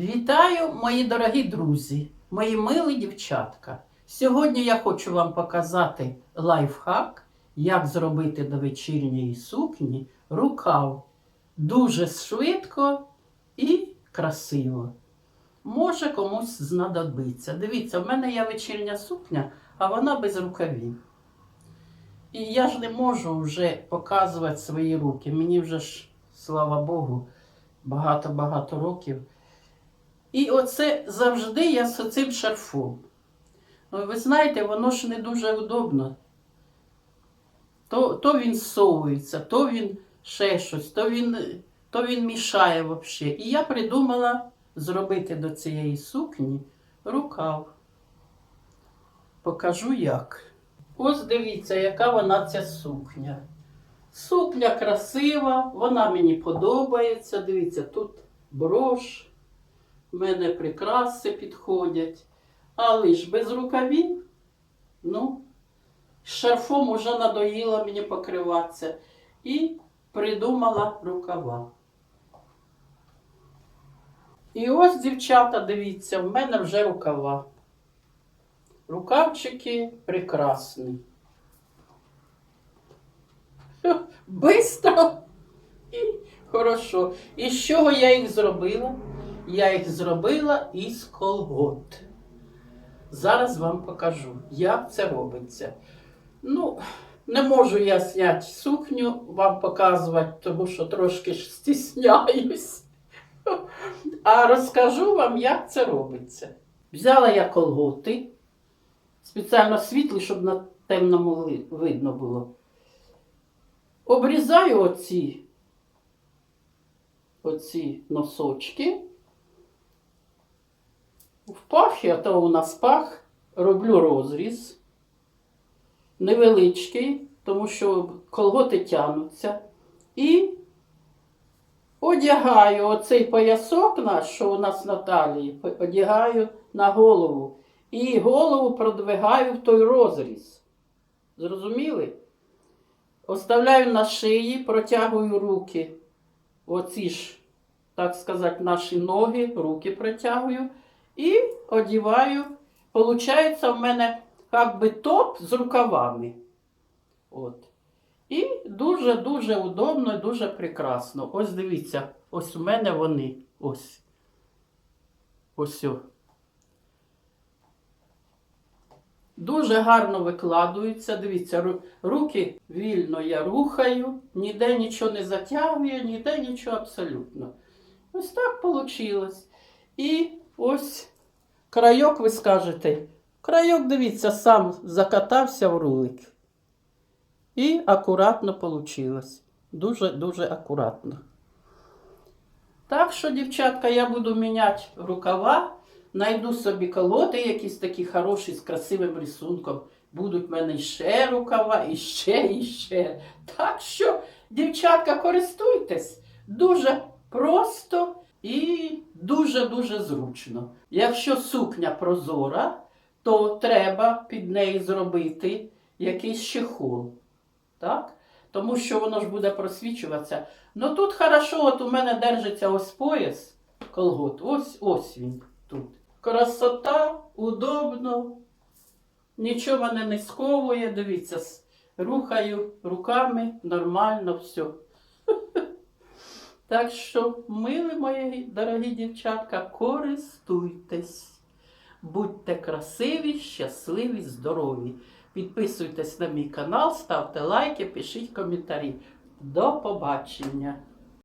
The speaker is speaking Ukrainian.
Вітаю, мої дорогі друзі, мої милі дівчатка. Сьогодні я хочу вам показати лайфхак, як зробити до вечірньої сукні рукав. Дуже швидко і красиво. Може комусь знадобиться. Дивіться, в мене є вечірня сукня, а вона без рукавів. І я ж не можу вже показувати свої руки. Мені вже ж, слава Богу, багато-багато років. І оце завжди я з цим шарфом. Ну, ви знаєте, воно ж не дуже удобно. То, то він совується, то він ще щось, то він, то він мішає взагалі. І я придумала зробити до цієї сукні рукав. Покажу як. Ось дивіться, яка вона ця сукня. Сукня красива, вона мені подобається. Дивіться, тут брош. В мене прикраси підходять. Але ж без рукавів, ну, шарфом уже надоїло мені покриватися. І придумала рукава. І ось, дівчата, дивіться, в мене вже рукава. Рукавчики прекрасні. Бистро і хорошо. І з чого я їх зробила? Я їх зробила із колгот. Зараз вам покажу, як це робиться. Ну, не можу я зняти сукню, вам показувати, тому що трошки ж стісняюсь. А розкажу вам, як це робиться. Взяла я колготи, спеціально світлі, щоб на темному видно було. Обрізаю оці, оці носочки. В пахі, а то у нас пах, роблю розріз. Невеличкий, тому що колготи тянуться. І одягаю оцей поясок наш, що у нас на талії, одягаю на голову. І голову продвигаю в той розріз. Зрозуміли? Оставляю на шиї, протягую руки. Оці ж, так сказати, наші ноги, руки протягую. І одіваю. Получається в мене як би топ з рукавами. От. І дуже-дуже удобно і дуже прекрасно. Ось дивіться, ось у мене вони. Ось. Ось. Дуже гарно викладуються. Дивіться, руки вільно я рухаю, ніде нічого не затягую, ніде нічого абсолютно. Ось так вийшло. І ось крайок, ви скажете. Крайок, дивіться, сам закатався в рулик. І акуратно вийшло. Дуже-дуже акуратно. Так що, дівчатка, я буду міняти рукава, найду собі колоти якісь такі хороші з красивим рисунком. Будуть в мене ще рукава, і ще, і ще. Так що, дівчатка, користуйтесь. Дуже просто і дуже-дуже зручно. Якщо сукня прозора, то треба під неї зробити якийсь чехол. Так? Тому що воно ж буде просвічуватися. Ну тут хорошо, от у мене держиться ось пояс колгот. Ось ось він тут. Красота, удобно. Нічого мене не сковує. Дивіться, рухаю руками, нормально все. Так що, мили мої дорогі дівчатка, користуйтесь. Будьте красиві, щасливі, здорові. Підписуйтесь на мій канал, ставте лайки, пишіть коментарі. До побачення!